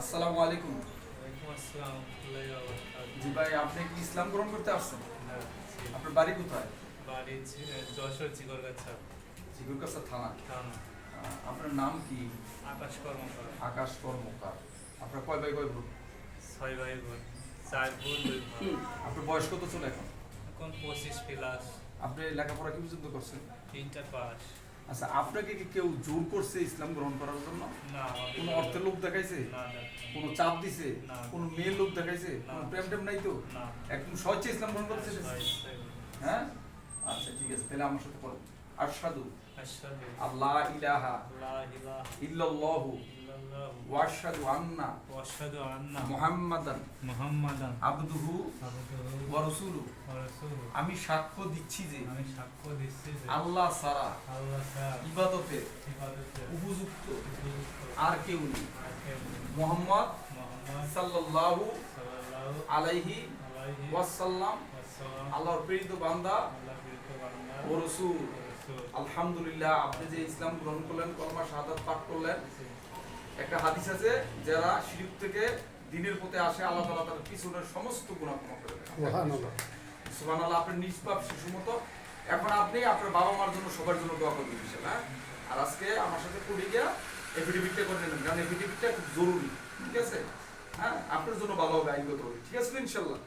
আসসালামু আলাইকুম। জি ভাই আপনি কি ইসলাম গ্রহণ করতে আসছেন? আপনার বাড়ি কোথায়? বাড়ি যশোর জিগরগাছা। জিগুরকাছা থানা। আপনার নাম কি? আকাশ কর্মকার। আকাশ কর্মকার। আপনার কয় ভাই কয় বোন? ছয় ভাই বোন। চার বোন দুই ভাই আপনার বয়স কত চলে এখন? এখন পঁচিশ প্লাস। আপনি লেখাপড়া কি পর্যন্ত করছেন? তিনটা পাস। আচ্ছা আপনাকে কি কেউ জোর করছে ইসলাম গ্রহণ করার জন্য? কোনো অর্থের লোক দেখাইছে? কোনো চাপ দিছে? না। কোনো মেয়ের লোক দেখাইছে? কোনো না। প্রেম টেম নাই তো? একদম সহজে ইসলাম গ্রহণ করতে। হ্যাঁ? আচ্ছা ঠিক আছে তাহলে আমার সাথে পড়ো আশহাদু। সাধু আল্লাহ ইলাহা আল্লা ইলাহা। ইল্লাল্লাহু মুহাম্মাদান মুহাম্মাদান আবদুহু আবদুহু ওয়া রাসূলুহু। ওয়া রাসূলুহু। আমি সাক্ষ্য দিচ্ছি যে আমি সাক্ষ্য দিচ্ছি যে আল্লাহ ছাড়া আল্লাহ ছাড়া ইবাদতের ইবাদতের উপযুক্ত আর কেউ নেই। মুহাম্মদ সাল্লাল্লাহু আলাইহি ওয়াসাল্লাম। আল্লাহর প্রেরিত বান্দা ও রাসূল। আলহামদুলিল্লাহ আপনি যে ইসলাম গ্রহণ করলেন কলমা শাহাদাত পাঠ করলেন একটা হাদিস আছে যারা শিরিক থেকে দিনের পথে আসে আল্লাহ তাআলা তার পিছনের সমস্ত গুনাহ ক্ষমা করে দেন। সুবহানাল্লাহ। আপনি নিষ্পাপ শিশু মতো। এখন আপনি আপনার বাবা মার জন্য সবার জন্য দোয়া করবেন বিশাল হ্যাঁ আর আজকে আমার সাথে পড়ে গিয়া এফিডেভিটটা করে নেবেন কারণ এফিডেভিটটা খুব জরুরি ঠিক আছে? হ্যাঁ আপনার জন্য ভালো হবে আইনগত হবে ঠিক আছে ইনশাল্লাহ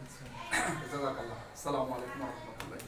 জাজাকাল্লাহ আসসালামু আলাইকুম ওয়া রাহমাতুল্লাহি